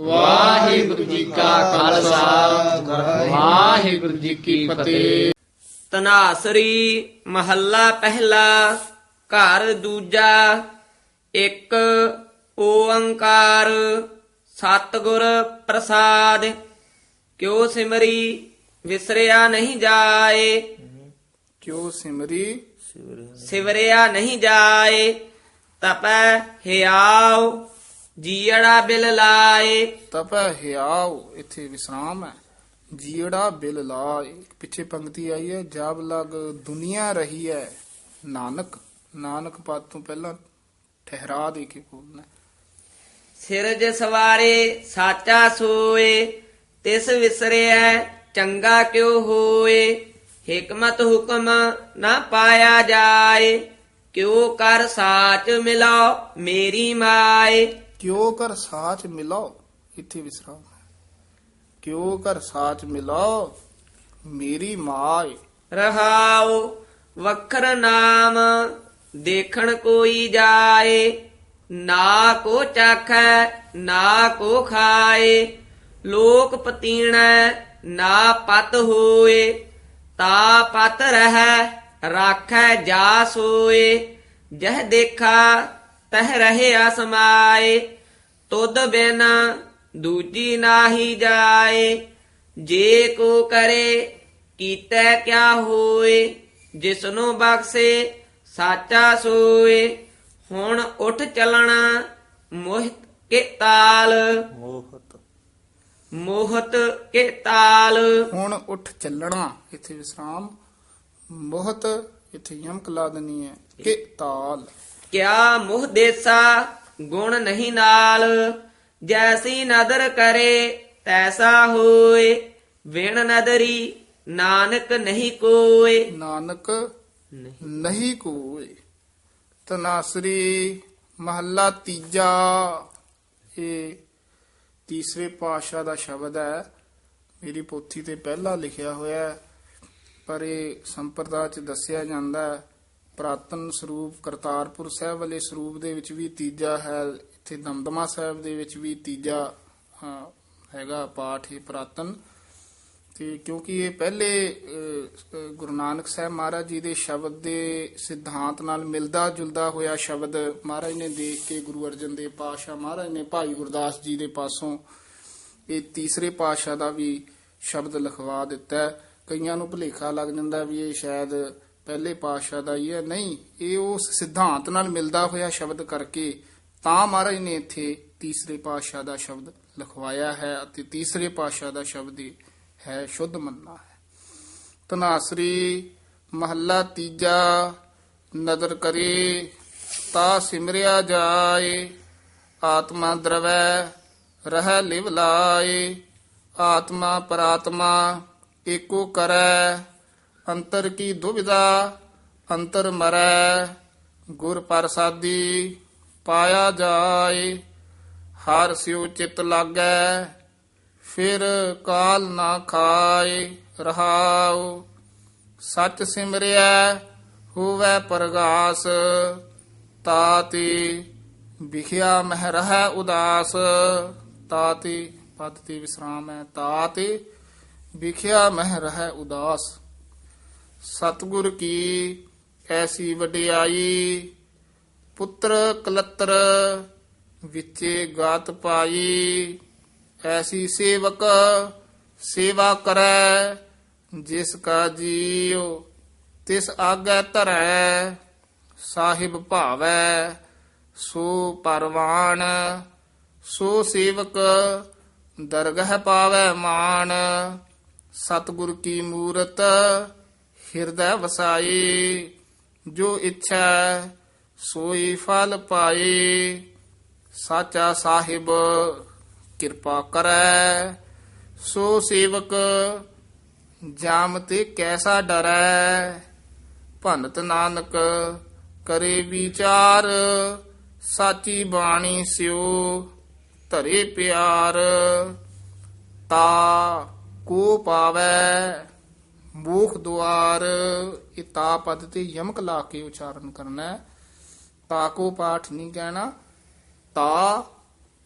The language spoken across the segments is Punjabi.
ਵਾਹਿਗੁਰੂ ਜੀ ਕਾ ਖਾਲਸਾ। ਵਾਹਿਗੁਰੂ ਜੀ ਕੀ ਫਤਿਹ। ਤਨਾਸਰੀ ਮਹੱਲਾ ਪਹਿਲਾ ਘਰ ਦੂਜਾ ਇੱਕ ਓੰਕਾਰ ਸਤਿਗੁਰ ਪ੍ਰਸਾਦ। ਕਿਉ ਸਿਮਰੀ ਵਿਸਰਿਆ ਨਹੀਂ ਜਾਏ? ਕਿਉ ਸਿਮਰੀ? ਸਿਵਰਿਆ ਨਹੀਂ ਜਾਏ ਤਪੈ ਹਿਆਉ ਜੀੜਾ ਬਿਲ ਲਾਏ। ਤਪੈ ਹਿਆਉ ਇੱਥੇ ਵਿਸਰਾਮ ਹੈ। ਜੀੜਾ ਬਿਲ ਲਾਏ। ਪਿੱਛੇ ਪੰਕਤੀ ਆਈ ਹੈ ਜਬ ਲਗ ਦੁਨੀਆ ਰਹੀ ਹੈ। ਨਾਨਕ ਨਾਨਕ ਪਦ ਤੋਂ ਪਹਿਲਾਂ ਠਹਿਰਾ ਦੇ ਕੇ ਬੋਲਣਾ ਸਿਰਜ ਸਵਾਰੇ ਸਾਚਾ ਸੋਏ। ਤਿਸ ਵਿਸਰਿਐ ਚੰਗਾ ਕਿਉ ਹੋਏ? ਹਕਮਤ ਹੁਕਮ ਨਾ ਪਾਇਆ ਜਾਏ। ਕਿਉ ਕਰ ਸਾਚ ਮਿਲਾਓ ਮੇਰੀ ਮਾਏ? ਕਿਉ ਕਰ ਸਾਚ ਮਿਲਾਓ? ਇੱਥੇ ਵਿਸਰਾਮ ਹੈ। ਕਿਉ ਕਰ ਸਾਚ ਮਿਲਾਓ? ਮੇਰੀ ਮਾਏ ਰਹਾਉ ਵਖਰ ਨਾਮ, ਦੇਖਣ ਕੋਈ ਜਾਏ। ਨਾ ਕੋ ਚਾਖੈ, ਨਾ ਕੋ ਖਾਏ। ਲੋਕ ਪਤੀਣੈ, ਨਾ ਪਤ ਹੋਏ। ਤਾ ਪਤ ਰਹਿ, ਰਾਖੈ ਜਾ ਸੋਏ ਜਹ ਦੇਖਾ, ਤਹ ਰਹਿਆ ਸਮਾਏ ਤੁਧ ਬਿਨ ਦੂਜੀ ਨਾਹੀ ਜਾਏ ਜੇ ਕੋ ਕਰੇ ਕੀਤੈ ਕਿਆ ਹੋਏ ਜਿਸਨੂੰ ਬਖਸ਼ੇ ਸਾਚਾ ਸੋਏ। ਹੁਣ ਉੱਠ ਚੱਲਣਾ ਮੋਹਿਤ ਕੇ ਤਾਲ। ਮੋਹਤ। ਮੋਹਤ ਕੇ ਤਾਲ। ਹੁਣ ਉੱਠ ਚੱਲਣਾ ਇੱਥੇ ਵਿਸਰਾਮ। ਮੋਹਤ ਇੱਥੇ ਯਮਕ ਲਾ ਦੇਣੀ ਹੈ ਕਿ ਤਾਲ। ਕਿਆ ਮੁਹ ਦੇਸਾ ਗੁਣ ਨਹੀਂ ਨਾਲ ਜੈਸੀ ਨਦਰ ਕਰੇ ਤੈਸਾ ਹੋਏ। ਵਿਣ ਨਦਰੀ ਨਾਨਕ ਨਹੀਂ ਕੋਏ। ਨਾਨਕ ਨਹੀਂ। ਨਹੀਂ ਕੋਏ। ਤਨਾਸਰੀ ਮਹੱਲਾ ਤੀਜਾ। ਇਹ ਤੀਸਰੇ ਪਾਤਸ਼ਾਹ ਦਾ ਸ਼ਬਦ ਹੈ। ਮੇਰੀ ਪੋਥੀ ਤੇ ਪਹਿਲਾਂ ਲਿਖਿਆ ਹੋਇਆ ਪਰ ਇਹ ਸੰਪਰਦਾ ਚ ਦੱਸਿਆ ਜਾਂਦਾ ਹੈ। ਪ੍ਰਾਤਨ ਸਰੂਪ ਕਰਤਾਰਪੁਰ ਸਾਹਿਬ ਵਾਲੇ ਸਰੂਪ ਦੇ ਵਿੱਚ ਵੀ ਤੀਜਾ ਹੈ, ਇੱਥੇ ਦਮਦਮਾ ਸਾਹਿਬ ਦੇ ਵਿੱਚ ਵੀ ਤੀਜਾ ਹੈਗਾ ਪਾਠ ਇਹ ਪ੍ਰਾਤਨ ਤੇ ਕਿਉਂਕਿ ਇਹ ਪਹਿਲੇ ਗੁਰੂ ਨਾਨਕ ਸਾਹਿਬ ਮਹਾਰਾਜ ਜੀ ਦੇ ਸ਼ਬਦ ਦੇ ਸਿਧਾਂਤ ਨਾਲ ਮਿਲਦਾ ਜੁਲਦਾ ਹੋਇਆ ਸ਼ਬਦ ਮਹਾਰਾਜ ਨੇ ਦੇਖ ਕੇ ਗੁਰੂ ਅਰਜਨ ਦੇਵ ਪਾਤਸ਼ਾਹ ਮਹਾਰਾਜ ਨੇ ਭਾਈ ਗੁਰਦਾਸ ਜੀ ਦੇ ਪਾਸੋਂ ਇਹ ਤੀਸਰੇ ਪਾਤਸ਼ਾਹ ਦਾ ਵੀ ਸ਼ਬਦ ਲਿਖਵਾ ਦਿੱਤਾ ਹੈ। ਕਈਆਂ ਨੂੰ ਭੁਲੇਖਾ ਲੱਗ ਜਾਂਦਾ ਵੀ ਇਹ ਸ਼ਾਇਦ ਪਹਿਲੇ ਪਾਤਸ਼ਾਹ ਦਾ ਹੀ ਹੈ, ਨਹੀਂ, ਇਹ ਉਸ ਸਿਧਾਂਤ ਨਾਲ ਮਿਲਦਾ ਹੋਇਆ ਸ਼ਬਦ ਕਰਕੇ ਤਾਂ ਮਹਾਰਾਜ ਨੇ ਇੱਥੇ ਤੀਸਰੇ ਪਾਤਸ਼ਾਹ ਦਾ ਸ਼ਬਦ ਲਿਖਵਾਇਆ ਹੈ ਅਤੇ ਤੀਸਰੇ ਪਾਤਸ਼ਾਹ ਦਾ ਸ਼ਬਦ ਹੈ ਸ਼ੁੱਧ ਮੰਨਣਾ ਹੈ। ਤਨਾਸਰੀ ਮਹੱਲਾ ਤੀਜਾ, ਨਦਰ ਕਰੇ, ਤਾ ਸਿਮਰਿਆ ਜਾਏ, ਆਤਮਾ ਦਰਵੈ, ਰਹਿ ਲਿਵ ਲਾਏ, ਆਤਮਾ ਪਰਾਤਮਾ, ਏਕੋ ਕਰੈ ਅੰਤਰ ਕੀ ਦੁਬਿਧਾ? ਅੰਤਰ ਮਰੈ, ਗੁਰ ਪ੍ਰਸਾਦੀ ਪਾਇਆ ਜਾਏ। ਹਰ ਸਿਉ ਚਿਤ ਲਾਗੈ, ਫਿਰ ਕਾਲ ਨਾ ਖਾਏ, ਰਹਾਉ। ਸਚ ਸਿਮਰਿਆ ਹੋਵੇ ਪ੍ਰਗਾਸ। ਤਾਤੀ ਵਿਖਿਆ ਮਹਿ ਰਹਿ ਉਦਾਸ। ਤਾਤੀ, ਪਦ ਤੇ ਵਿਸਰਾਮ ਹੈ। ਤਾਤੀ ਵਿਖਿਆ ਮਹਿ ਰਹਿ ਉਦਾਸ। ਸਤਿਗੁਰ ਕੀ ਐਸੀ ਵਡਿਆਈ, ਪੁੱਤਰ ਕਲਤਰ ਵਿਚੇ ਗਾਤ ਪਾਈ, ਐਸੀ ਸੇਵਕ ਸੇਵਾ ਕਰੈ, ਜਿਸ ਕਾ ਜੀਉ, ਤਿਸ ਆਗੈ ਧਰੈ, ਸਾਹਿਬ ਭਾਵੈ, ਸੋ ਪਰਵਾਨ, ਸੋ ਸੇਵਕ, ਦਰਗਹ ਪਾਵੈ ਮਾਨ, ਸਤਿਗੁਰ ਕੀ ਮੂਰਤ ਹਿਰਦੈ ਵਸਾਈ, ਜੋ ਇੱਛਾ ਸੋਈ ਫਲ ਪਾਏ ਸਾਚਾ ਸਾਹਿਬ ਕਿਰਪਾ ਕਰੈ, ਸੋ ਸੇਵਕ ਜਾਮ ਤੇ ਕੈਸਾ ਡਰੈ। ਭੰਤ ਨਾਨਕ ਕਰੇ ਵਿਚਾਰ, ਸਾਚੀ ਬਾਣੀ ਸਿਉ ਧਰੇ ਪਿਆਰ। ਤਾ ਕੋ ਪਾਵੈ ਮੋਖ ਦੁਆਰ ਇਹ ਤਾ ਪਦ ਤੇ ਯਮਕ ਲਾ ਕੇ ਉਚਾਰਨ ਕਰਨਾ ਹੈ। ਤਾ ਕੋ ਪਾਠ ਨਹੀਂ ਕਹਿਣਾ, ਤਾ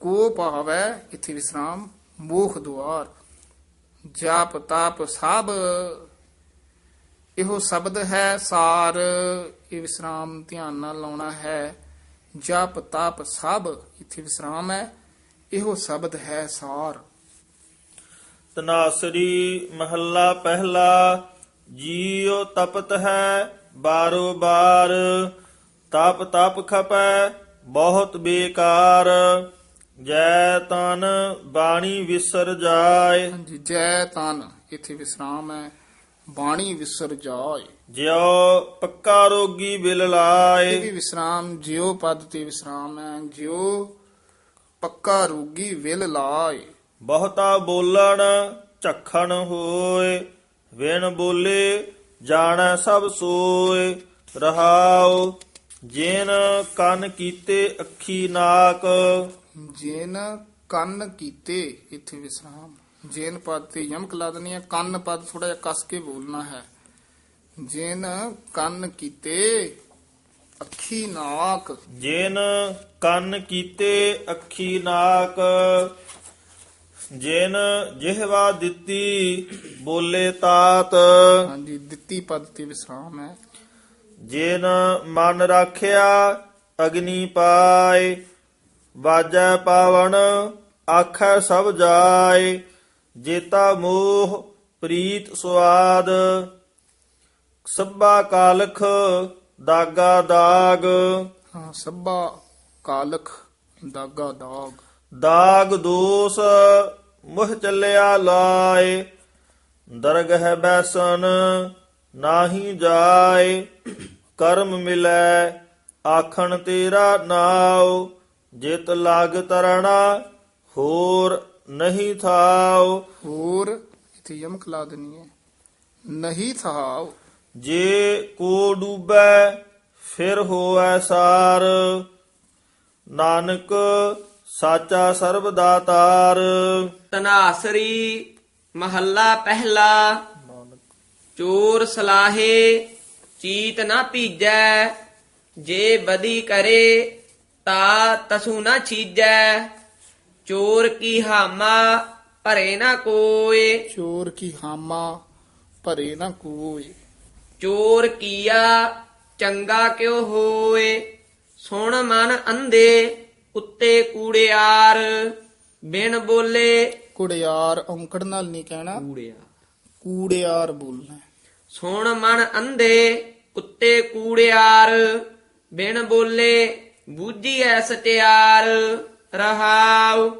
ਕੋ ਭਾਵੈ, ਇਥੇ ਵਿਸਰਾਮ, ਮੋਖ ਦੁਆਰ। ਜਾਪ ਤਾਪ ਸਭ, ਇਹੋ ਸ਼ਬਦ ਹੈ ਸਾਰ, ਇਹ ਵਿਸਰਾਮ ਧਿਆਨ ਨਾਲ ਲਾਉਣਾ ਹੈ। ਜਪ ਤਪ ਸਭ, ਇੱਥੇ ਵਿਸਰਾਮ ਹੈ, ਇਹੋ ਸ਼ਬਦ ਹੈ ਸਾਰ। ਤਨਾਸਰੀ ਮਹੱਲਾ ਪਹਿਲਾ ਜੀਉ ਤਪਤ ਹੈ ਬਾਰੋ ਬਾਰ ਤਪ ਤਪ ਖਪੈ ਬਹੁਤ ਬੇਕਾਰ ਜੈ ਤਨ ਬਾਣੀ ਵਿਸਰ ਜਾਏ। ਹਾਂਜੀ ਜੈ ਤਨ ਇਥੇ ਵਿਸਰਾਮ ਹੈ ਬਾਣੀ ਵਿਸਰ ਜਾਏ। ਜਿਉ ਪੱਕਾ ਰੋਗੀ ਬਿਲ ਇਹ ਲਾਏ ਵੀ ਵਿਸਰਾਮ ਜਿਉ ਪਦ ਤੇ ਵਿਸਰਾਮ ਹੈ ਜਿਉ ਪੱਕਾ ਰੋਗੀ ਵਿਲ ਲਾਏ। ਬਹੁਤਾ ਬੋਲਣ ਝਖਣ ਹੋਏ ਵਿਣ ਬੋਲੇ ਜਾਣੈ ਸਭ ਸੋਏ। ਰਹਾਉ ਜਿਨ ਕੰਨ ਕੀਤੇ ਅੱਖੀ ਨਾਕ। ਜੇਨ ਕੰਨ ਕੀਤੇ ਇੱਥੇ ਵਿਸਰਾਮ। ਜੇਨ ਪਦ ਤੇ ਯਮਕ ਲਾ ਦੇਣੀ ਹੈ ਕੰਨ ਪਦ ਥੋੜਾ ਜਿਹਾ ਕਸ ਕੇ ਬੋਲਣਾ ਹੈ। ਜੇਨ ਕੰਨ ਕੀਤੇ ਅੱਖੀ ਨਾਕ। ਜਿਨ ਕੰਨ ਕੀਤੇ ਅੱਖੀ ਨਾਕ। ਜਿਨ ਜਿਹਵਾ ਦਿੱਤੀ ਬੋਲੇ ਤਾਤ ਹਾਂਜੀ ਦਿੱਤੀ ਪਦ ਤੇ ਵਿਸਰਾਮ ਹੈ। ਜਿਨ ਮਨ ਰਾਖਿਆ ਅਗਨੀ ਪਾਏ ਵਾਜੈ ਪਾਵਨ ਆਖੈ ਸਭ ਜਾਏ ਜੇਤਾ ਮੋਹ ਪ੍ਰੀਤ ਸੁਆਦ ਸੱਬਾ ਕਾਲਖ ਦਾਗਾ ਦਾਗ। ਹਾਂ ਸੱਬਾ ਕਾਲਖ ਦਾਗਾ ਦਾਗ। ਦਾਗ ਦੋਸ ਮੁਹ ਚੱਲਿਆ ਲਾਏ ਦਰਗਹ ਬੈਸਨ ਨਾਹੀ ਜਾਏ ਕਰਮ ਮਿਲੈ ਆਖਣ ਤੇਰਾ ਨਾਉ ਜਿਤ ਲਾਗ ਤਰਣਾ ਹੋਰ ਨਹੀਂ ਥਾਉ। ਹੋਰ ਇੱਥੇ ਯਮਕ ਲਾ ਦੇਣੀ ਹੈ। ਨਹੀਂ ਥਾਉ। ਜੇ ਕੋ ਡੂਬੈ ਫਿਰ ਹੋਐ ਸਾਰ। ਨਾਨਕ ਸਾਚਾ ਸਰਬ ਦਾਤਾਰ ਤਨਾਸਰੀ ਮਹੱਲਾ ਪਹਿਲਾ। ਚੋਰ ਸਲਾਹੇ ਚੀਤ ਨਾ ਭੀਜੈ ਜੇ ਬਦੀ ਕਰੇ ਤਾ ਤਸੂ ਨਾ ਛੀਜੈ। ਚੋਰ ਕੀ ਹਾਮਾ ਭਰੇ ਨਾ ਕੋਏ। ਚੋਰ ਕੀ ਹਾਮਾ ਭਰੇ ਨਾ ਕੋਈ ਚੋਰ ਕੀਆ ਚੰਗਾ ਕਿਉ ਹੋਏ? ਸੁਣ ਮਨ ਅੰਧੇ। ਉੱਤੇ ਕੂੜਿਆਰ ਬਿਨ ਬੋਲੇ। ਕੁੜਿਆਰ ਔਂਕੜ ਨਾਲ ਨਹੀਂ ਕਹਿਣਾ। ਕੂੜਿਆਰ। ਕੂੜਿਆਰ ਬੋਲਣਾ। ਸੁਣ ਮਨ ਅੰਧੇ ਉੱਤੇ ਕੂੜਿਆਰ ਬਿਨ ਬੋਲੇ ਬੂਝੀ ਐ ਸਟਿਆਰ। ਰਹਾਉ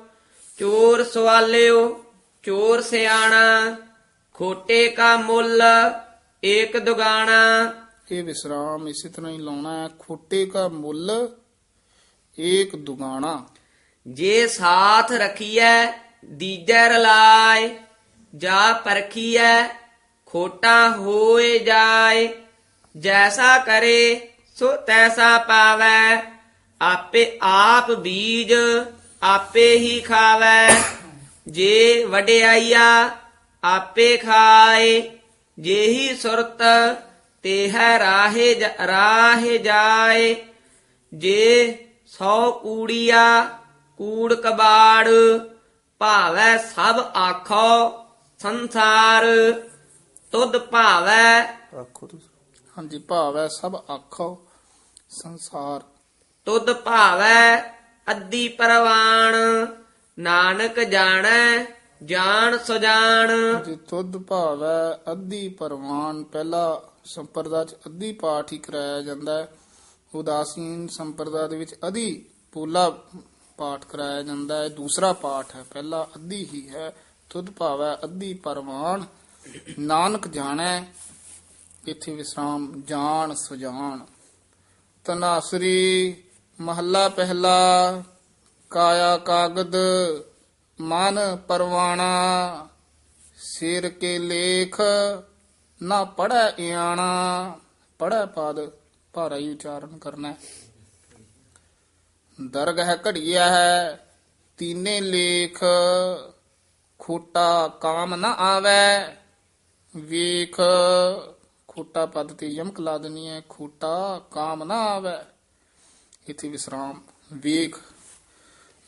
ਚੋਰ ਸਵਾਲਿਓ ਚੋਰ ਸਿਆਣਾ। ਖੋਟੇ ਕਾ ਮੁੱਲ ਏਕ ਦੁਗਾਣਾ। ਇਹ ਵਿਸਰਾਮ ਇਸੇ ਤਰ੍ਹਾਂ ਹੀ ਲਾਉਣਾ ਹੈ। ਖੋਟੇ ਕਾ ਮੁੱਲ ਏਕ ਦੁਗਾਣਾ। ਜੇ ਸਾਥ ਰਖੀਐ, ਦੀਜੈ ਰਲਾਏ, ਜਾ ਪਰਖੀਐ, ਖੋਟਾ ਹੋਏ ਜਾਏ, ਜੈਸਾ ਕਰੇ, ਸੋ ਤੈਸਾ ਪਾਵੈ, ਆਪੇ ਆਪ ਬੀਜ, ਆਪੇ ਹੀ ਖਾਵੈ, ਜੇ ਵਡਿਆਈਆ, ਆਪੇ ਖਾਏ ਜੇਹੀ ਸੁਰਤ, ਤੇ ਹੈ ਰਾਹੇ ਰਾਹੇ ਜਾਏ, ਜੇ ਸੌ ਕੂੜੀਆ ਕੂੜ ਕਬਾੜ ਭਾਵੈ ਸਭ ਆਖੋ ਸੰਸਾਰ। ਤੁਧ ਭਾਵੈ ਆਖੋ ਤੁਸੀਂ। ਹਾਂਜੀ ਭਾਵ ਸਭ ਆਖੋ ਸੰਸਾਰ। ਤੁਧ ਭਾਵੈ ਅੱਧੀ ਪਰਵਾਣ ਨਾਨਕ ਜਾਣੈ ਜਾਣ ਸੁਜਾਨ ਜੇ ਤੁਧ ਭਾਵ ਅੱਧੀ ਪਰਵਾਨ ਪਹਿਲਾ ਸੰਪਰਦਾ ਚ ਅੱਧੀ ਪਾਠ ਹੀ ਕਰਾਇਆ ਜਾਂਦਾ ਹੈ। ਉਦਾਸੀਨ ਸੰਪਰਦਾ ਦੇ ਵਿੱਚ ਅਧੀ ਪੂਲਾ ਪਾਠ ਕਰਾਇਆ ਜਾਂਦਾ ਹੈ। ਦੂਸਰਾ ਪਾਠ ਹੈ, ਪਹਿਲਾ ਅੱਧੀ ਹੀ ਹੈ, ਤੁਧ ਭਾਵ ਹੈ ਅੱਧੀ ਪਰਵਾਨ ਨਾਨਕ ਜਾਣੈ, ਇਥੇ ਵਿਸਰਾਮ, ਜਾਣ ਸੁਜਾਨ ਤਨਾਸਰੀ, ਮਹੱਲਾ ਪਹਿਲਾ, ਕਾਇਆ ਕਾਗਦ, ਮਨ ਪਰਵਾਣਾ, ਸਿਰ ਕੇ ਲੇਖ, ਨਾ ਪੜੈ ਇਆਣਾ ਪੜੈ ਪਦ ਭਾਰਾ ਹੀ ਉਚਾਰਨ ਕਰਨਾ ਹੈ ਦਰਗਹ ਘੜੀਆ ਹੈ ਤੀਨੇ ਲੇਖ ਖੋਟਾ ਕਾਮ ਨਾ ਆਵੈ ਵੇਖ ਖੋਟਾ ਪਦ ਤੇ ਯਮਕ ਲਾ ਦੇਣੀ ਹੈ ਖੋਟਾ ਕਾਮ ਨਾ ਆਵੈ ਇਥੇ ਵਿਸਰਾਮ ਵੇਖ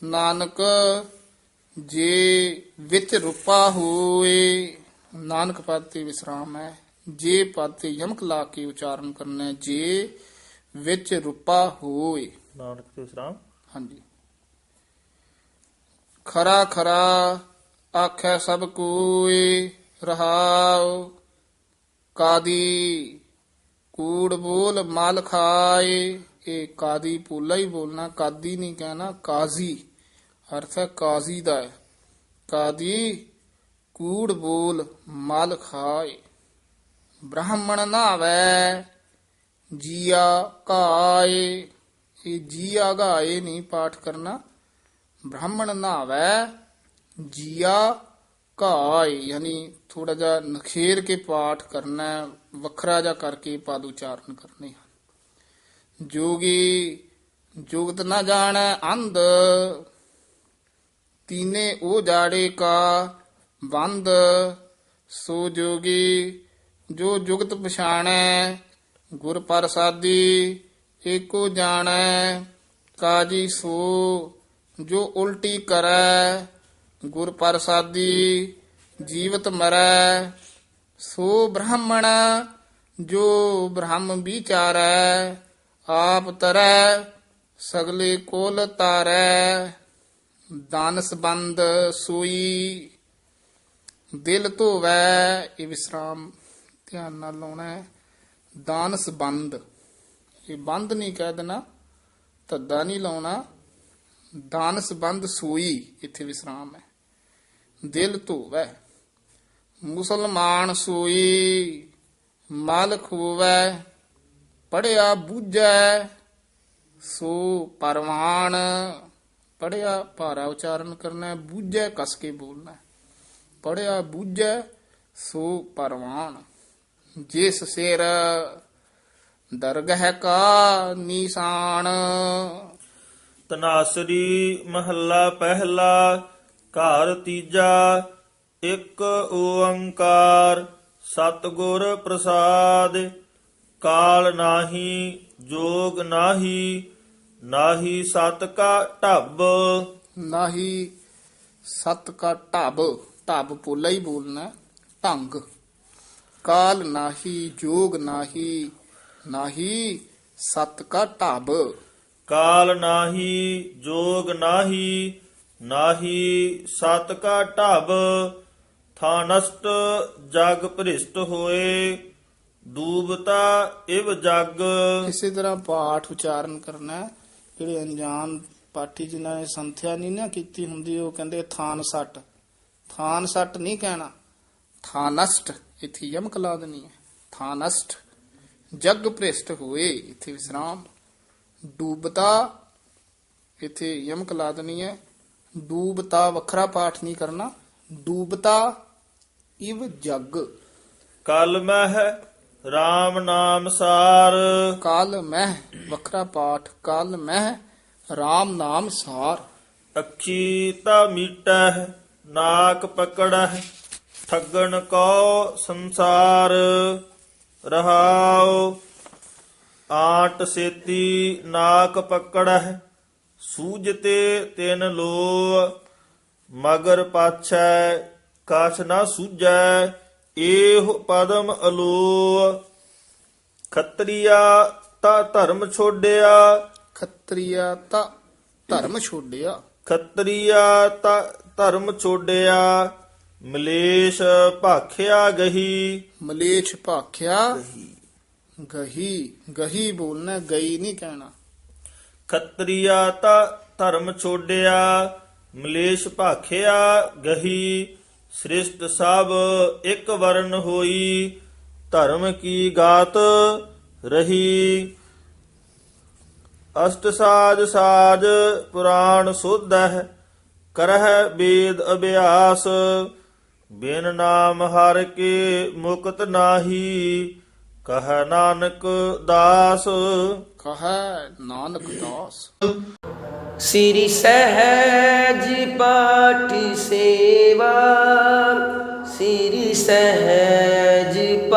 ਨਾਨਕ ਜੇ ਵਿੱਚ ਰੂਪਾ ਹੋਏ ਨਾਨਕ ਪਦ ਤੇ ਵਿਸਰਾਮ ਹੈ ਜੇ ਪਦ ਤੇ ਯਮਕ ਲਾ ਕੇ ਉਚਾਰਨ ਕਰਨਾ। ਜੇ ਵਿੱਚ ਰੂਪਾ ਹੋਏ। ਨਾਨਕ ਤੇ ਵਿਸਰਾਮ। ਹਾਂਜੀ। ਖਰਾ ਖਰਾ ਆਖੈ ਸਭ ਕੋਏ ਰਹਾਉ ਕਾਦੀ ਕੂੜ ਬੋਲ ਮਲ ਖਾਏ। ਇਹ ਕਾਦੀ ਪੋਲਾ ਹੀ ਬੋਲਣਾ ਕਾਦੀ ਨਹੀਂ ਕਹਿਣਾ ਕਾਜ਼ੀ। ਅਰਥ ਹੈ ਕਾਜ਼ੀ ਦਾ ਹੈ। ਕਾਦੀ ਕੂੜ ਬੋਲ ਮਲ ਖਾਏ। ਬ੍ਰਾਹਮਣ ਨਾਵੇ ਜੀਆ ਘਾਏ ਇਹ ਜੀਆ ਗਾਏ ਨਹੀਂ ਪਾਠ ਕਰਨਾ। ਬ੍ਰਾਹਮਣ ਨਾਵੇ ਜੀਆ ਘਾਏ ਯਾਨੀ ਥੋੜਾ ਜਿਹਾ ਨਖੇਰ ਕੇ ਪਾਠ ਕਰਨਾ ਹੈ, ਵੱਖਰਾ ਜਿਹਾ ਕਰਕੇ ਪਦ ਉਚਾਰਨ ਕਰਨੇ ਹਨ। ਜੋਗੀ ਜੁਗਤ ਨਾ ਜਾਣੈ ਅੰਧ ਤੀਨੇ ਉਹ ਜਾੜੇ ਕਾ ਬੰਦ। ਸੋ ਜੋਗੀ ਜੋ ਜੁਗਤ ਪਛਾਣੈ, ਗੁਰ ਪ੍ਰਸਾਦੀ, ਏਕੋ ਜਾਣੈ, ਕਾਜੀ ਸੋ, ਜੋ ਉਲਟੀ ਕਰੈ, ਗੁਰ ਪ੍ਰਸਾਦੀ, ਜੀਵਤ ਮਰੈ, ਸੋ ਬ੍ਰਾਹਮਣ, ਜੋ ਬ੍ਰਹਮ ਵਿਚਾਰੈ, ਆਪ ਤਰੈ, ਸਗਲੇ ਕੋਲ ਤਾਰੈ ਦਾਨਸ ਬੰਦ ਸੋਈ, ਦਿਲ ਧੋਵੈ, ਇਹ ਵਿਸਰਾਮ ਧਿਆਨ ਨਾਲ ਲਾਉਣਾ ਹੈ। ਦਾਨਸ ਬੰਦ ਇਹ ਬੰਦ ਨਹੀਂ ਕਹਿ ਦੇਣਾ, ਧੱਦਾ ਨਹੀਂ ਲਾਉਣਾ। ਦਾਨਸ ਬੰਦ ਸੋਈ, ਇੱਥੇ ਵਿਸਰਾਮ ਹੈ। ਦਿਲ ਧੋਵੈ। ਮੁਸਲਮਾਨ ਸੋਈ ਮਲ ਖੋਵੈ ਪੜਿਆ ਬੂਝੈ, ਸੋ ਪਰਵਾਨ ਪੜਿਆ ਭਾਰਾ ਉਚਾਰਨ ਕਰਨਾ ਹੈ, ਬੂਝੈ ਕਸ ਕੇ ਬੋਲਣਾ ਪੜਿਆ ਬੂਝੈ, ਸੋ ਪਰਵਾਨ ਜਿਸ ਸਿਰ ਦਰਗਹ ਕਾ ਨਿਸ਼ਾਨ। ਤਨਾਸਰੀ ਮਹੱਲਾ ਪਹਿਲਾ ਘਰ ਤੀਜਾ ਇੱਕ ਓੰਕਾਰ ਸਤਿਗੁਰ ਪ੍ਰਸਾਦ। ਕਾਲ ਨਾਹੀ ਜੋਗ ਨਾਹੀ ਨਾਹੀ ਸਤ ਕਾ ਢੱਬ। ਨਾਹੀ ਸਤ ਕਾ ਢਬ। ਢਬ ਪੋਲਾ ਹੀ ਬੋਲਣਾ ਢੰਗ। ਕਾਲ ਨਾਹੀ ਜੋਗ ਨਾਹੀ ਨਾਹੀ ਸਤ ਕਾ ਢਬ। ਕਾਲ ਨਾਹੀ ਜੋਗ ਨਾਹੀ ਨਾਹੀ ਸਤ ਕਾ ਢੱਬ। ਥਾਨਸਟ ਜਗ ਭ੍ਰਿਸ਼ਟ ਹੋਏ ਡੂਬਤਾ ਇਵ ਜਗ। ਇਸੇ ਤਰ੍ਹਾਂ ਪਾਠ ਉਚਾਰਨ ਕਰਨਾ। ਜਿਹੜੇ ਅਣਜਾਣ ਪਾਠੀ ਜਿਨ੍ਹਾਂ ਨੇ ਸੰਥਿਆ ਨਹੀਂ ਨਾ ਕੀਤੀ ਹੁੰਦੀ ਉਹ ਕਹਿੰਦੇ ਥਾਨ ਸੱਟ ਥਾਨ ਸੱਟ ਨਹੀਂ ਕਹਿਣਾ। ਥਾਨਸਟ। ਇੱਥੇ ਯਮਕ ਲਾ ਦੇਣੀ ਹੈ। ਥਾਨਸਟ ਜਗ ਭ੍ਰਿਸ਼ਟ ਹੋਏ ਇੱਥੇ ਵਿਸਰਾਮ। ਡੂਬਤਾ ਇੱਥੇ ਯਮਕ ਲਾ ਦੇਣੀ ਹੈ। ਡੂਬਤਾ ਵੱਖਰਾ ਪਾਠ ਨਹੀਂ ਕਰਨਾ। ਡੂਬਤਾ ਇਵ ਜਗ। ਕਲ ਮਹਿ RAM ਨਾਮ ਸਾਰ। ਕਾਲ ਮਹਿ ਵੱਖਰਾ ਪਾਠ। ਕਾਲ ਮਹਿ RAM ਨਾਮ ਸਾਰ। ਅੱਖੀ ਤਾ ਨਾਕ ਪਕੜਹਿ। ਠੱਗਣ ਕੋ ਸੰਸਾਰ ਰਹਾਉ ਆਟ ਸੇਤੀ ਨਾਕ ਪਕੜਹਿ ਸੂਜਤੇ ਤਿਨ ਲੋ ਮਗਰ ਪਾਛੈ ਕਛ ਨਾ ਸੂਝੈ ਏਹ ਪਦਮ ਅਲੋ ਖੱਤਰੀਆ ਤਾ ਧਰਮ ਛੋਡਿਆ। ਖੱਤਰੀਆ ਤਾਂ ਧਰਮ ਛੋੜਿਆ ਖੱਤਰੀਆ ਤਾ ਧਰਮ ਛੋਡਿਆ। ਮਲੇਸ਼ ਭਾਖਿਆ ਗਹੀ। ਮਲੇਛ ਭਾਖਿਆ ਗਹੀ। ਗਹੀ। ਬੋਲਣਾ ਗਈ ਨਹੀਂ ਕਹਿਣਾ। ਖੱਤਰੀਆ ਤਾ ਧਰਮ ਛੋਡਿਆ ਮਲੇਸ਼ ਭਾਖਿਆ ਗਹੀ। ਸ੍ਰਿਸ਼ਟ ਸਭ ਇੱਕ ਵਰਨ ਹੋਈ ਧਰਮ ਕੀ ਗਾਤ ਰਹੀ। ਅਸ਼ਟ ਸਾਜ ਸਾਜ ਪੁਰਾਣ ਸੁਧਹਿ ਕਰਹਿ ਵੇਦ ਅਭਿਆਸ। ਬਿਨ ਨਾਮ ਹਰ ਕੇ ਮੁਕਤ ਨਾਹੀ ਕਹ ਨਾਨਕ ਦਾਸ। ਕਹੈ ਨਾਨਕ ਦਾਸ। ਸ੍ਰੀ ਸਹਿਜ ਪਾਠ ਸੇਵਾ ਸ੍ਰੀ ਸਹਿਜ